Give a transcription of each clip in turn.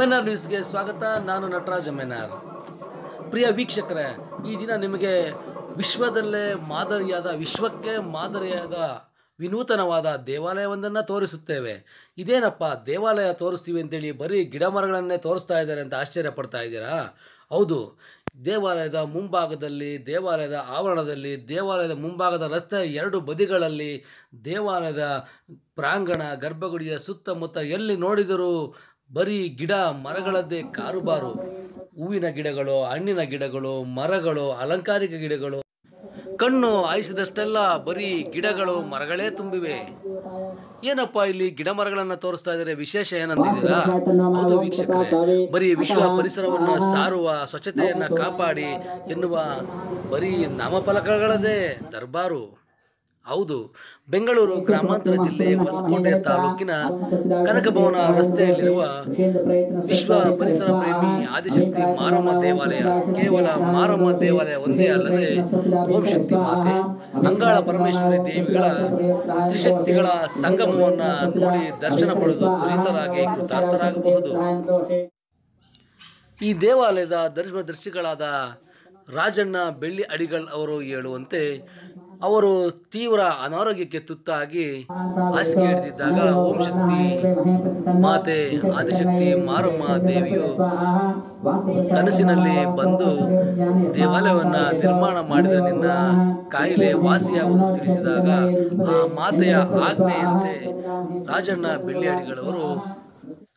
ಎಮ್ಎನ್ಆರ್ ನ್ಯೂಸ್ಗೆ ಸ್ವಾಗತ. ನಾನು ನಟರಾಜ್ ಎಮ್ಎನ್ಆರ್ ಪ್ರಿಯ ವೀಕ್ಷಕರೇ, ಈ ದಿನ ನಿಮಗೆ ವಿಶ್ವದಲ್ಲೇ ಮಾದರಿಯಾದ, ವಿಶ್ವಕ್ಕೆ ಮಾದರಿಯಾದ, ವಿನೂತನವಾದ ದೇವಾಲಯವೊಂದನ್ನು ತೋರಿಸುತ್ತೇವೆ. ಇದೇನಪ್ಪ, ದೇವಾಲಯ ತೋರಿಸ್ತೀವಿ ಅಂತೇಳಿ ಬರೀ ಗಿಡ ಮರಗಳನ್ನೇ ತೋರಿಸ್ತಾ ಇದ್ದಾರೆ ಅಂತ ಆಶ್ಚರ್ಯ ಪಡ್ತಾ ಇದ್ದೀರಾ? ಹೌದು, ದೇವಾಲಯದ ಮುಂಭಾಗದಲ್ಲಿ, ದೇವಾಲಯದ ಆವರಣದಲ್ಲಿ, ದೇವಾಲಯದ ಮುಂಭಾಗದ ರಸ್ತೆ ಎರಡು ಬದಿಗಳಲ್ಲಿ ದೇವಾಲಯದ ಪ್ರಾಂಗಣ, ಗರ್ಭಗುಡಿಯ ಸುತ್ತಮುತ್ತ ಎಲ್ಲಿ ನೋಡಿದರೂ ಬರೀ ಗಿಡ ಮರಗಳದ್ದೇ ಕಾರುಬಾರು. ಹೂವಿನ ಗಿಡಗಳು, ಹಣ್ಣಿನ ಗಿಡಗಳು, ಮರಗಳು, ಅಲಂಕಾರಿಕ ಗಿಡಗಳು. ಕಣ್ಣು ಆಯಿಸಿದಷ್ಟೆಲ್ಲ ಬರೀ ಗಿಡಗಳು, ಮರಗಳೇ ತುಂಬಿವೆ. ಏನಪ್ಪ ಇಲ್ಲಿ ಗಿಡ ಮರಗಳನ್ನ ತೋರಿಸ್ತಾ ಇದ್ದಾರೆ? ವಿಶೇಷ ಏನಂತಿದ್ದೀರಾ? ಹೌದು ಬರೀ ವಿಶ್ವ ಪರಿಸರವನ್ನು ಸಾರುವ ಸ್ವಚ್ಛತೆಯನ್ನ ಕಾಪಾಡಿ ಎನ್ನುವ ಬರೀ ನಾಮಫಲಕಗಳದೇ ದರ್ಬಾರು. ಹೌದು. ಬೆಂಗಳೂರು ಗ್ರಾಮಾಂತರ ಜಿಲ್ಲೆ ಹೊಸಕೋಟೆ ತಾಲೂಕಿನ ಕನಕಭವನ ರಸ್ತೆಯಲ್ಲಿರುವ ವಿಶ್ವ ಪರಿಸರ ಪ್ರೇಮಿ ಆದಿಶಕ್ತಿ ಮಾರಮ್ಮ ದೇವಾಲಯ ಕೇವಲ ಮಾರಮ್ಮ ದೇವಾಲಯ ಒಂದೇ ಅಲ್ಲದೆ ಓಂ ಶಕ್ತಿ ಮಾತೆ ಅಂಗಾಳ ಪರಮೇಶ್ವರಿ ದೇವಿಗಳ ತ್ರಿಶಕ್ತಿಗಳ ಸಂಗಮವನ್ನ ನೋಡಿ ದರ್ಶನ ಪಡೆದು ಪುನೀತರಾಗಿ ಕೃತಾರ್ಥರಾಗಬಹುದು. ಈ ದೇವಾಲಯದ ಧರ್ಮದರ್ಶಿಗಳಾದ ರಾಜಣ್ಣ ಬೆಳ್ಳಿ ಅಡಿಗಳ್ ಅವರು ಹೇಳುವಂತೆ ಅವರು ತೀವ್ರ ಅನಾರೋಗ್ಯಕ್ಕೆ ತುತ್ತಾಗಿ ಹಾಸಿಗೆ ಹಿಡಿದಿದ್ದಾಗ ಓಂ ಶಕ್ತಿ, ಮಾತೆ ಆದಿಶಕ್ತಿ, ಮಾರಮ್ಮ ದೇವಿಯು ಕನಸಿನಲ್ಲಿ ಬಂದು ದೇವಾಲಯವನ್ನ ನಿರ್ಮಾಣ ಮಾಡಿದ ನಿನ್ನ ಕಾಯಿಲೆ ವಾಸಿಯಾಗುವುದು ತಿಳಿಸಿದಾಗ ಆ ಮಾತೆಯ ಆಜ್ಞೆಯಂತೆ ರಾಜಣ್ಣ ಬೆಳ್ಳಿಯಾಡಿಗಳವರು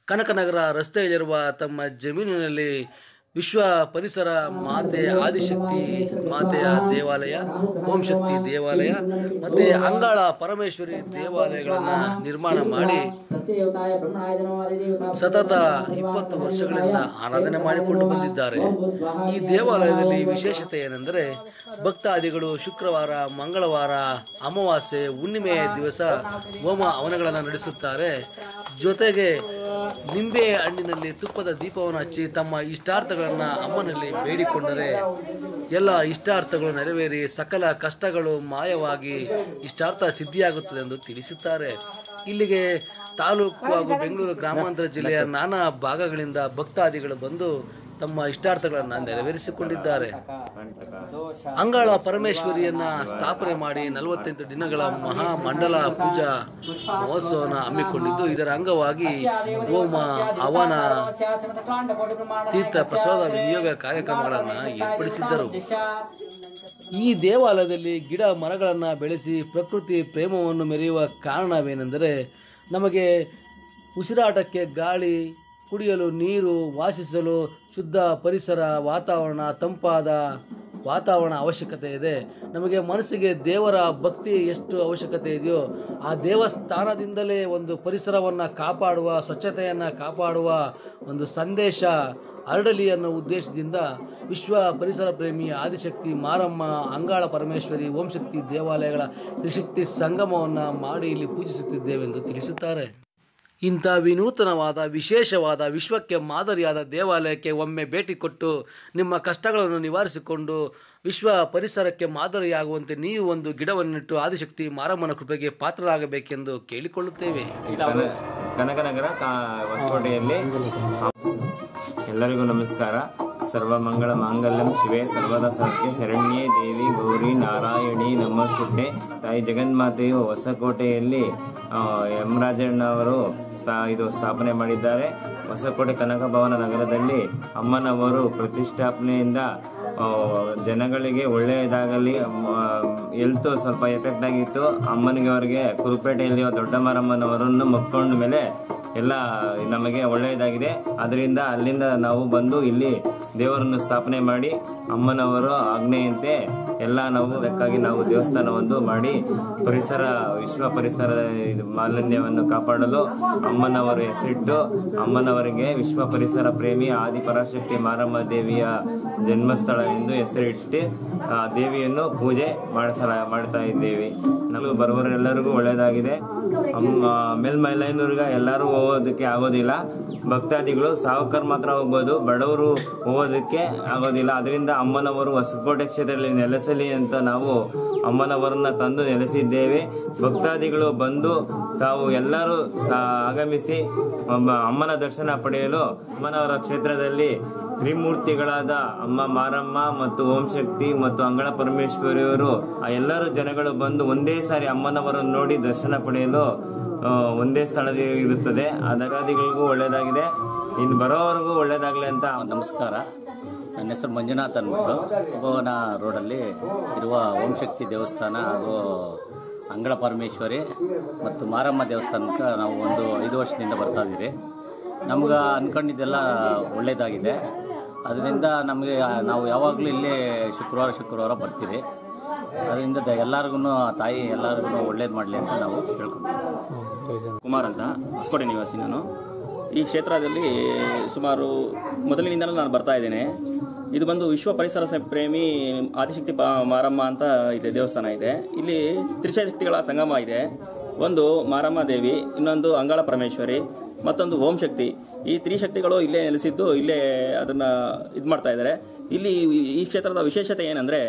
ಕನಕನಗರ ರಸ್ತೆಯಲ್ಲಿರುವ ತಮ್ಮ ಜಮೀನಿನಲ್ಲಿ ವಿಶ್ವ ಪರಿಸರ ಮಾತೆ ಆದಿಶಕ್ತಿ, ಮಾತೆಯ ದೇವಾಲಯ, ಓಂ ಶಕ್ತಿ ದೇವಾಲಯ, ಮತ್ತೆ ಅಂಗಾಳ ಪರಮೇಶ್ವರಿ ದೇವಾಲಯಗಳನ್ನು ನಿರ್ಮಾಣ ಮಾಡಿ ಸತತ ಇಪ್ಪತ್ತು ವರ್ಷಗಳಿಂದ ಆರಾಧನೆ ಮಾಡಿಕೊಂಡು ಬಂದಿದ್ದಾರೆ. ಈ ದೇವಾಲಯದಲ್ಲಿ ವಿಶೇಷತೆ ಏನೆಂದರೆ ಭಕ್ತಾದಿಗಳು ಶುಕ್ರವಾರ, ಮಂಗಳವಾರ, ಅಮಾವಾಸ್ಯೆ, ಹುಣ್ಣಿಮೆ ದಿವಸ ಹೋಮ ಹವನಗಳನ್ನು ನಡೆಸುತ್ತಾರೆ. ಜೊತೆಗೆ ನಿಂಬೆ ಹಣ್ಣಿನಲ್ಲಿ ತುಪ್ಪದ ದೀಪವನ್ನು ಹಚ್ಚಿ ತಮ್ಮ ಇಷ್ಟಾರ್ಥಗಳನ್ನು ಅಮ್ಮನಲ್ಲಿ ಬೇಡಿಕೊಂಡರೆ ಎಲ್ಲ ಇಷ್ಟಾರ್ಥಗಳು ನೆರವೇರಿ ಸಕಲ ಕಷ್ಟಗಳು ಮಾಯವಾಗಿ ಇಷ್ಟಾರ್ಥ ಸಿದ್ಧಿಯಾಗುತ್ತದೆ ಎಂದು ತಿಳಿಸುತ್ತಾರೆ. ಇಲ್ಲಿಗೆ ತಾಲೂಕು ಹಾಗೂ ಬೆಂಗಳೂರು ಗ್ರಾಮಾಂತರ ಜಿಲ್ಲೆಯ ನಾನಾ ಭಾಗಗಳಿಂದ ಭಕ್ತಾದಿಗಳು ಬಂದು ತಮ್ಮ ಇಷ್ಟಾರ್ಥಗಳನ್ನು ನೆರವೇರಿಸಿಕೊಂಡಿದ್ದಾರೆ. ಅಂಗಳ ಪರಮೇಶ್ವರಿಯನ್ನ ಸ್ಥಾಪನೆ ಮಾಡಿ ನಲವತ್ತೆಂಟು ದಿನಗಳ ಮಹಾಮಂಡಲ ಪೂಜಾ ಮಹೋತ್ಸವನ ಹಮ್ಮಿಕೊಂಡಿದ್ದು ಇದರ ಅಂಗವಾಗಿ ಹೋಮ ಹವನ ತೀರ್ಥ ಪ್ರಸಾದ ವಿನಿಯೋಗ ಕಾರ್ಯಕ್ರಮಗಳನ್ನು ಏರ್ಪಡಿಸಿದ್ದರು. ಈ ದೇವಾಲಯದಲ್ಲಿ ಗಿಡ ಮರಗಳನ್ನು ಬೆಳೆಸಿ ಪ್ರಕೃತಿ ಪ್ರೇಮವನ್ನು ಮೆರೆಯುವ ಕಾರಣವೇನೆಂದರೆ ನಮಗೆ ಉಸಿರಾಟಕ್ಕೆ ಗಾಳಿ ಕುಡಿಯಲು ನೀರು, ವಾಸಿಸಲು ಶುದ್ಧ ಪರಿಸರ, ವಾತಾವರಣ, ತಂಪಾದ ವಾತಾವರಣ ಅವಶ್ಯಕತೆ ಇದೆ. ನಮಗೆ ಮನಸ್ಸಿಗೆ ದೇವರ ಭಕ್ತಿ ಎಷ್ಟು ಅವಶ್ಯಕತೆ ಇದೆಯೋ, ಆ ದೇವಸ್ಥಾನದಿಂದಲೇ ಒಂದು ಪರಿಸರವನ್ನು ಕಾಪಾಡುವ, ಸ್ವಚ್ಛತೆಯನ್ನು ಕಾಪಾಡುವ ಒಂದು ಸಂದೇಶ, ಹರಡಲಿ ಅನ್ನೋ ಉದ್ದೇಶದಿಂದ ವಿಶ್ವ ಪರಿಸರ ಪ್ರೇಮಿ ಆದಿಶಕ್ತಿ ಮಾರಮ್ಮ ಅಂಗಾಳ ಪರಮೇಶ್ವರಿ ಓಂಶಕ್ತಿ ದೇವಾಲಯಗಳ ತ್ರಿಶಕ್ತಿ ಸಂಗಮವನ್ನು ಮಾಡಿ ಇಲ್ಲಿ ಪೂಜಿಸುತ್ತಿದ್ದೇವೆಂದು ತಿಳಿಸುತ್ತಾರೆ. ಇಂಥ ವಿನೂತನವಾದ, ವಿಶೇಷವಾದ, ವಿಶ್ವಕ್ಕೆ ಮಾದರಿಯಾದ ದೇವಾಲಯಕ್ಕೆ ಒಮ್ಮೆ ಭೇಟಿ ಕೊಟ್ಟು ನಿಮ್ಮ ಕಷ್ಟಗಳನ್ನು ನಿವಾರಿಸಿಕೊಂಡು ವಿಶ್ವ ಪರಿಸರಕ್ಕೆ ಮಾದರಿಯಾಗುವಂತೆ ನೀವು ಒಂದು ಗಿಡವನ್ನಿಟ್ಟು ಆದಿಶಕ್ತಿ ಮಾರಮ್ಮನ ಕೃಪೆಗೆ ಪಾತ್ರರಾಗಬೇಕೆಂದು ಕೇಳಿಕೊಳ್ಳುತ್ತೇವೆ. ಕನ- ಕನಕನಗರ ಹೊಸಕೋಟೆಯಲ್ಲಿ ಎಲ್ಲರಿಗೂ ನಮಸ್ಕಾರ. ಸರ್ವಮಂಗಳ ಮಾಂಗಲ್ಯಂ. ಶಿವೆ ಸರ್ವದ ಸತ್ಯ. ಶರಣ್ಯೇ ದೇವಿ ಗೌರಿ ನಾರಾಯಣಿ ನಮಸ್ತುತೆ ತಾಯಿ ಜಗನ್ಮಾತೆಯು ಹೊಸಕೋಟೆಯಲ್ಲಿ ಎಂ ರಾಜಣ್ಣ ಅವರು ಇದು ಸ್ಥಾಪನೆ ಮಾಡಿದ್ದಾರೆ. ಹೊಸಕೋಟೆ ಕನಕ ಭವನ ನಗರದಲ್ಲಿ ಅಮ್ಮನವರು ಪ್ರತಿಷ್ಠಾಪನೆಯಿಂದ ಜನಗಳಿಗೆ ಒಳ್ಳೆಯದಾಗಲಿ ಎಲ್ತು ಸ್ವಲ್ಪ ಎಫೆಕ್ಟ್ ಆಗಿತ್ತು. ಅಮ್ಮನಿಗೆ ಅವರಿಗೆ ಕುರುಪೇಟೆಯಲ್ಲಿ ದೊಡ್ಡ ಮಾರಮ್ಮನವರನ್ನು ಮಕ್ಕೊಂಡ ಮೇಲೆ ಎಲ್ಲ ನಮಗೆ ಒಳ್ಳೆಯದಾಗಿದೆ. ಅದರಿಂದ ಅಲ್ಲಿಂದ ನಾವು ಬಂದು ಇಲ್ಲಿ ದೇವರನ್ನು ಸ್ಥಾಪನೆ ಮಾಡಿ, ಅಮ್ಮನವರು ಆಜ್ಞೆಯಂತೆ ಎಲ್ಲ ನಾವು ಅದಕ್ಕಾಗಿ ನಾವು ದೇವಸ್ಥಾನವೊಂದು ಮಾಡಿ, ಪರಿಸರ, ವಿಶ್ವ ಪರಿಸರ ಮಾಲಿನ್ಯವನ್ನು ಕಾಪಾಡಲು ಅಮ್ಮನವರ ಹೆಸರಿಟ್ಟು, ಅಮ್ಮನವರಿಗೆ ವಿಶ್ವ ಪರಿಸರ ಪ್ರೇಮಿ ಆದಿಪರಾಶಕ್ತಿ ಮಾರಮ್ಮ ದೇವಿಯ ಜನ್ಮಸ್ಥಳ ಎಂದು ಹೆಸರಿಟ್ಟು ದೇವಿಯನ್ನು ಪೂಜೆ ಮಾಡಿಸಲ, ಮಾಡ್ತಾ ಇದ್ದೇವೆ. ನಾವು ಬರುವವರೆಲ್ಲರಿಗೂ ಒಳ್ಳೆಯದಾಗಿದೆ. ಅಮ್ಮ ಮೇಲ್ಮೈಲೈನೂರ್ಗ ಎಲ್ಲರೂ ಹೋಗೋದಕ್ಕೆ ಆಗೋದಿಲ್ಲ. ಭಕ್ತಾದಿಗಳು ಸಾವುಕಾರ ಮಾತ್ರ ಹೋಗ್ಬೋದು. ಬಡವರು ಹೋಗೋದಕ್ಕೆ ಆಗೋದಿಲ್ಲ. ಅದರಿಂದ ಅಮ್ಮನವರು ಹೊಸಕೋಟೆ ಕ್ಷೇತ್ರದಲ್ಲಿ ನೆಲೆಸಲಿ ಅಂತ ನಾವು ಅಮ್ಮನವರನ್ನ ತಂದು ನೆಲೆಸಿದ್ದೇವೆ. ಭಕ್ತಾದಿಗಳು ಬಂದು ತಾವು ಎಲ್ಲರೂ ಆಗಮಿಸಿ ಅಮ್ಮನ ದರ್ಶನ ಪಡೆಯಲು ಅಮ್ಮನವರ ಕ್ಷೇತ್ರದಲ್ಲಿ ತ್ರಿಮೂರ್ತಿಗಳಾದ ಅಮ್ಮ ಮಾರಮ್ಮ ಮತ್ತು ಓಂ ಶಕ್ತಿ ಮತ್ತು ಅಂಗಳ ಪರಮೇಶ್ವರಿಯವರು ಎಲ್ಲರೂ ಜನಗಳು ಬಂದು ಒಂದೇ ಸಾರಿ ಅಮ್ಮನವರನ್ನು ನೋಡಿ ದರ್ಶನ ಪಡೆಯಲು ಒಂದೇ ಸ್ಥಳದಲ್ಲಿ ಇರುತ್ತದೆ. ಒಳ್ಳೇದಾಗಿದೆ ಒಳ್ಳೆಯದಾಗಿದೆ. ಇನ್ನು ಬರೋವರೆಗೂ ಒಳ್ಳೆಯದಾಗಲಿ ಅಂತ. ನಮಸ್ಕಾರ. ನನ್ನ ಹೆಸರು ಮಂಜುನಾಥ್ ಅಂದ್ಬಿಟ್ಟು ಭವನ ರೋಡಲ್ಲಿ ಇರುವ ಓಂಶಕ್ತಿ ದೇವಸ್ಥಾನ ಹಾಗೂ ಅಂಗಳ ಪರಮೇಶ್ವರಿ ಮತ್ತು ಮಾರಮ್ಮ ದೇವಸ್ಥಾನಕ್ಕೆ ನಾವು ಒಂದು ಐದು ವರ್ಷದಿಂದ ಬರ್ತಾ ಇದ್ದೀರಿ. ನಮ್ಗೆ ಅನ್ಕೊಂಡಿದ್ದೆಲ್ಲ ಒಳ್ಳೆಯದಾಗಿದೆ. ಅದರಿಂದ ನಮಗೆ, ನಾವು ಯಾವಾಗಲೂ ಇಲ್ಲಿ ಶುಕ್ರವಾರ ಶುಕ್ರವಾರ ಬರ್ತೀವಿ. ಅದರಿಂದ ಎಲ್ಲರಿಗೂ ತಾಯಿ ಎಲ್ಲರಿಗೂ ಒಳ್ಳೇದು ಮಾಡಲಿ ಅಂತ ನಾವು ಕೇಳ್ಕೊತೀವಿ ಕುಮಾರ್ ಅಂತ, ಹೊಸಕೋಟೆ ನಿವಾಸಿ ನಾನು. ಈ ಕ್ಷೇತ್ರದಲ್ಲಿ ಸುಮಾರು ಮೊದಲಿನಿಂದಲೂ ನಾನು ಬರ್ತಾ ಇದ್ದೇನೆ. ಇದು ಬಂದು ವಿಶ್ವ ಪರಿಸರ ಪ್ರೇಮಿ ಆದಿಶಕ್ತಿ ಮಾರಮ್ಮ ಅಂತ ಇದೆ, ದೇವಸ್ಥಾನ ಇದೆ. ಇಲ್ಲಿ ತ್ರಿಶಕ್ತಿಗಳ ಸಂಗಮ ಇದೆ. ಒಂದು ಮಾರಮ್ಮ ದೇವಿ, ಇನ್ನೊಂದು ಅಂಗಳ ಪರಮೇಶ್ವರಿ, ಮತ್ತೊಂದು ಓಂ ಶಕ್ತಿ. ಈ ತ್ರಿಶಕ್ತಿಗಳು ಇಲ್ಲೇ ನೆಲೆಸಿದ್ದು, ಇಲ್ಲೇ ಅದನ್ನು ಇದು ಮಾಡ್ತಾ ಇದ್ದಾರೆ. ಇಲ್ಲಿ ಈ ಕ್ಷೇತ್ರದ ವಿಶೇಷತೆ ಏನಂದರೆ,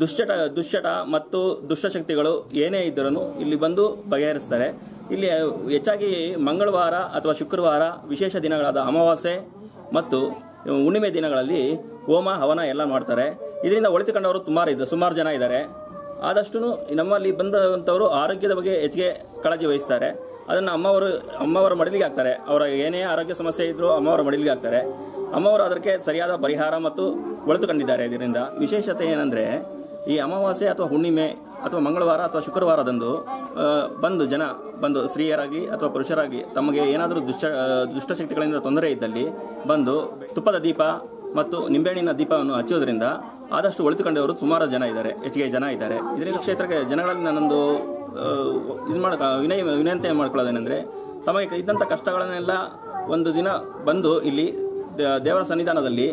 ದುಶ್ಚಟ ದುಶ್ಚಟ ಮತ್ತು ದುಷ್ಟಶಕ್ತಿಗಳು ಏನೇ ಇದ್ದರೂ ಇಲ್ಲಿ ಬಂದು ಬಗೆಹರಿಸ್ತಾರೆ. ಇಲ್ಲಿ ಹೆಚ್ಚಾಗಿ ಮಂಗಳವಾರ ಅಥವಾ ಶುಕ್ರವಾರ ವಿಶೇಷ ದಿನಗಳಾದ ಅಮಾವಾಸ್ಯೆ ಮತ್ತು ಹುಣ್ಣಿಮೆ ದಿನಗಳಲ್ಲಿ ಹೋಮ, ಹವನ ಎಲ್ಲ ಮಾಡ್ತಾರೆ. ಇದರಿಂದ ಒಳಿತುಕೊಂಡವರು ಸುಮಾರು ಇದ್ದಾರೆ ಸುಮಾರು ಜನ ಇದ್ದಾರೆ. ಆದಷ್ಟು ನಮ್ಮಲ್ಲಿ ಬಂದಂಥವರು ಆರೋಗ್ಯದ ಬಗ್ಗೆ ಹೆಚ್ಚಿಗೆ ಕಾಳಜಿ ವಹಿಸ್ತಾರೆ. ಅದನ್ನು ಅಮ್ಮವರು, ಅಮ್ಮವರ ಮಡಿಲಿಗೆ ಹಾಕ್ತಾರೆ. ಅವರ ಏನೇ ಆರೋಗ್ಯ ಸಮಸ್ಯೆ ಇದ್ದರೂ ಅಮ್ಮವರ ಮಡಿಲಿಗೆ ಹಾಕ್ತಾರೆ. ಅಮ್ಮವರು ಅದಕ್ಕೆ ಸರಿಯಾದ ಪರಿಹಾರ ಮತ್ತು ಒಳಿತುಕೊಂಡಿದ್ದಾರೆ ಇದರಿಂದ. ವಿಶೇಷತೆ ಏನಂದರೆ, ಈ ಅಮಾವಾಸ್ಯೆ ಅಥವಾ ಹುಣ್ಣಿಮೆ ಅಥವಾ ಮಂಗಳವಾರ ಅಥವಾ ಶುಕ್ರವಾರದಂದು ಬಂದು ಜನ ಬಂದು ಸ್ತ್ರೀಯರಾಗಿ ಅಥವಾ ಪುರುಷರಾಗಿ ತಮಗೆ ಏನಾದರೂ ದುಷ್ಟ ದುಷ್ಟಶಕ್ತಿಗಳಿಂದ ತೊಂದರೆ ಇದ್ದಲ್ಲಿ ಬಂದು ತುಪ್ಪದ ದೀಪ ಮತ್ತು ನಿಂಬೆಹಣ್ಣಿನ ದೀಪವನ್ನು ಹಚ್ಚೋದ್ರಿಂದ ಆದಷ್ಟು ಒಳಿತುಕೊಂಡವರು ಸುಮಾರು ಜನ ಇದ್ದಾರೆ, ಹೆಚ್ಚಿಗೆ ಜನ ಇದ್ದಾರೆ. ಇದರಿಂದ ಕ್ಷೇತ್ರಕ್ಕೆ ಜನಗಳಲ್ಲಿ ನಾನೊಂದು ಇದು ಮಾಡ, ವಿನಯ, ವಿನಂತಿ ಮಾಡ್ಕೊಳ್ಳೋದೇನೆಂದರೆ, ತಮಗೆ ಇದ್ದಂಥ ಕಷ್ಟಗಳನ್ನೆಲ್ಲ ಒಂದು ದಿನ ಬಂದು ಇಲ್ಲಿ ದೇವರ ಸನ್ನಿಧಾನದಲ್ಲಿ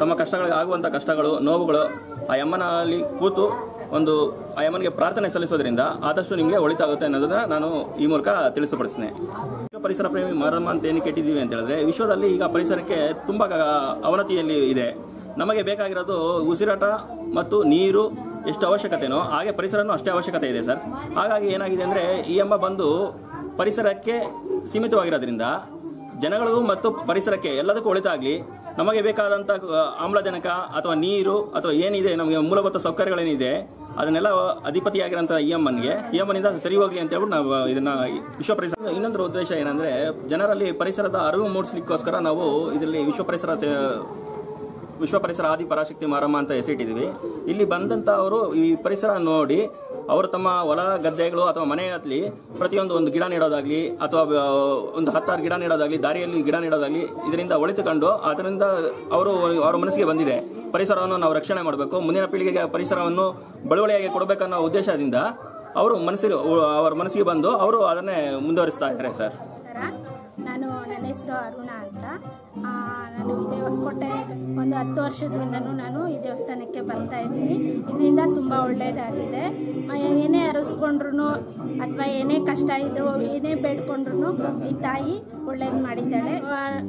ತಮ್ಮ ಕಷ್ಟಗಳಿಗೆ ಆಗುವಂಥ ಕಷ್ಟಗಳು, ನೋವುಗಳು, ಆ ಯಮ್ಮನಲ್ಲಿ ಕೂತು ಒಂದು ಆ ಪ್ರಾರ್ಥನೆ ಸಲ್ಲಿಸೋದ್ರಿಂದ ಆದಷ್ಟು ನಿಮಗೆ ಒಳಿತಾಗುತ್ತೆ ಅನ್ನೋದನ್ನ ನಾನು ಈ ಮೂಲಕ ತಿಳಿಸಪಡಿಸ್ತೇನೆ ಪರಿಸರ ಪ್ರೇಮಿ ಮಾರಮ್ಮ ಅಂತ ಏನು ಕೆಟ್ಟಿದ್ದೀವಿ ಅಂತ ಹೇಳಿದ್ರೆ, ವಿಶ್ವದಲ್ಲಿ ಈಗ ಪರಿಸರಕ್ಕೆ ತುಂಬ ಅವನತಿಯಲ್ಲಿ ಇದೆ. ನಮಗೆ ಬೇಕಾಗಿರೋದು ಉಸಿರಾಟ ಮತ್ತು ನೀರು ಎಷ್ಟು ಅವಶ್ಯಕತೆನೋ, ಹಾಗೆ ಪರಿಸರನೂ ಅಷ್ಟೇ ಅವಶ್ಯಕತೆ ಇದೆ ಸರ್. ಹಾಗಾಗಿ ಏನಾಗಿದೆ ಅಂದರೆ, ಈ ಎಂಬ ಬಂದು ಪರಿಸರಕ್ಕೆ ಸೀಮಿತವಾಗಿರೋದ್ರಿಂದ ಜನಗಳಿಗೂ ಮತ್ತು ಪರಿಸರಕ್ಕೆ ಎಲ್ಲದಕ್ಕೂ ಒಳಿತಾಗಲಿ ನಮಗೆ ಬೇಕಾದಂಥ ಆಮ್ಲಜನಕ ಅಥವಾ ನೀರು ಅಥವಾ ಏನಿದೆ, ನಮಗೆ ಮೂಲಭೂತ ಸೌಕರ್ಯಗಳೇನಿದೆ, ಅದನ್ನೆಲ್ಲ ಅಧಿಪತಿಯಾಗಿರೋಂಥ ಇ ಎಮ್ಗೆ ಇ ಎಮ್ನಿಂದ ಸರಿ ಹೋಗ್ಲಿ ಅಂತ ಹೇಳ್ಬಿಟ್ಟು ನಾವು ಇದನ್ನ ವಿಶ್ವ ಪರಿಸರ ಇನ್ನೊಂದು ಉದ್ದೇಶ ಏನಂದ್ರೆ, ಜನರಲ್ಲಿ ಪರಿಸರದ ಅರಿವು ಮೂಡಿಸ್ಲಿಕ್ಕೋಸ್ಕರ ನಾವು ಇದರಲ್ಲಿ ವಿಶ್ವ ಪರಿಸರ ವಿಶ್ವ ಪರಿಸರ ಆದಿ ಪರಾಶಕ್ತಿ ಮಾರಮ್ಮ ಅಂತ ಹೆಸರಿಟ್ಟಿದ್ದೀವಿ. ಇಲ್ಲಿ ಬಂದಂತ ಅವರು ಈ ಪರಿಸರ ನೋಡಿ, ಅವರು ತಮ್ಮ ಹೊಲ, ಗದ್ದೆಗಳು ಅಥವಾ ಮನೆಯಲ್ಲಿ ಪ್ರತಿಯೊಂದು ಒಂದು ಗಿಡ ನೆಡೋದಾಗ್ಲಿ ಅಥವಾ ಒಂದು ಹತ್ತಾರು ಗಿಡ ನೆಡೋದಾಗ್ಲಿ, ದಾರಿಯಲ್ಲಿ ಗಿಡ ನೆಡೋದಾಗ್ಲಿ ಇದರಿಂದ ಒಳಿತುಕೊಂಡು ಅದರಿಂದ ಅವರು, ಅವರ ಮನಸ್ಸಿಗೆ ಬಂದಿದೆ. ಪರಿಸರವನ್ನು ನಾವು ರಕ್ಷಣೆ ಮಾಡಬೇಕು. ಮುಂದಿನ ಪೀಳಿಗೆಗೆ ಪರಿಸರವನ್ನು ಬಳುವಳಿಯಾಗಿ ಕೊಡಬೇಕನ್ನೋ ಉದ್ದೇಶದಿಂದ ಅವರು ಮನಸ್ಸಿಗೆ, ಅವರ ಮನಸ್ಸಿಗೆ ಬಂದು ಅವರು ಅದನ್ನೇ ಮುಂದುವರಿಸ್ತಾ ಇದ್ದಾರೆ ಸರ್, ನಾನು ನನ್ನ ಹೆಸರು ಅರುಣ ಅಂತ. ಹೊಸಕೋಟೆ ಒಂದು ಹತ್ತು ವರ್ಷದಿಂದನೂ ನಾನು ಈ ದೇವಸ್ಥಾನಕ್ಕೆ ಬರ್ತಾ ಇದ್ದೀನಿ. ಇದರಿಂದ ತುಂಬ ಒಳ್ಳೆಯದಾಗಿದೆ ಆ, ಅಥವಾ ಏನೇ ಕಷ್ಟ ಇದ್ರು ಏನೇ ಬೇಡ್ಕೊಂಡ್ರು ಈ ತಾಯಿ ಒಳ್ಳೇದು ಮಾಡಿದ್ದಾಳೆ.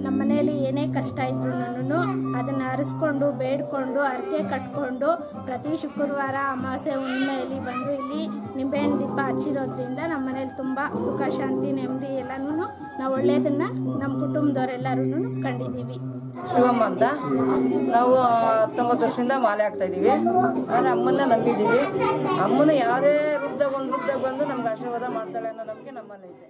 ನಮ್ಮ ಮನೆಯಲ್ಲಿ ಏನೇ ಕಷ್ಟ ಇದ್ರು ಅದನ್ನ ಅರಿಸ್ಕೊಂಡು ಬೇಡ್ಕೊಂಡು ಅರ್ಕೆ ಕಟ್ಕೊಂಡು ಪ್ರತಿ ಶುಕ್ರವಾರ ಅಮಾವಾಸ್ಯೆ ಹುಣ್ಣಿಮೆಯಲ್ಲಿ ಬಂದು ಇಲ್ಲಿ ನಿಂಬೆಹಣ್ಣು ದೀಪ ಹಚ್ಚಿರೋದ್ರಿಂದ ನಮ್ಮ ಮನೇಲಿ ತುಂಬ ಸುಖ ಶಾಂತಿ ನೆಮ್ಮದಿ ಎಲ್ಲಾನು ನಾವು ಒಳ್ಳೆಯದನ್ನ ನಮ್ಮ ಕುಟುಂಬದವರೆಲ್ಲರೂ ಕಂಡಿದ್ದೀವಿ. ಶಿವಮ್ಮ ಅಂತ. ನಾವು ಹತ್ತೊಂಬತ್ತು ವರ್ಷದಿಂದ ಮಾಲೆ ಹಾಕ್ತಾ ಇದ್ದೀವಿ. ಅಮ್ಮನ್ನ ನಂಬಿದ್ದೀವಿ. ಅಮ್ಮನ ಯಾವುದೇ ರೂಪದಾಗ ಒಂದು ರೂಪದಾಗ ಬಂದು ನಮ್ಗೆ ಆಶೀರ್ವಾದ ಮಾಡ್ತಾಳೆ ಅನ್ನೋ ನಂಬಿಕೆ ನಮ್ಮಲ್ಲಿ ಐತೆ.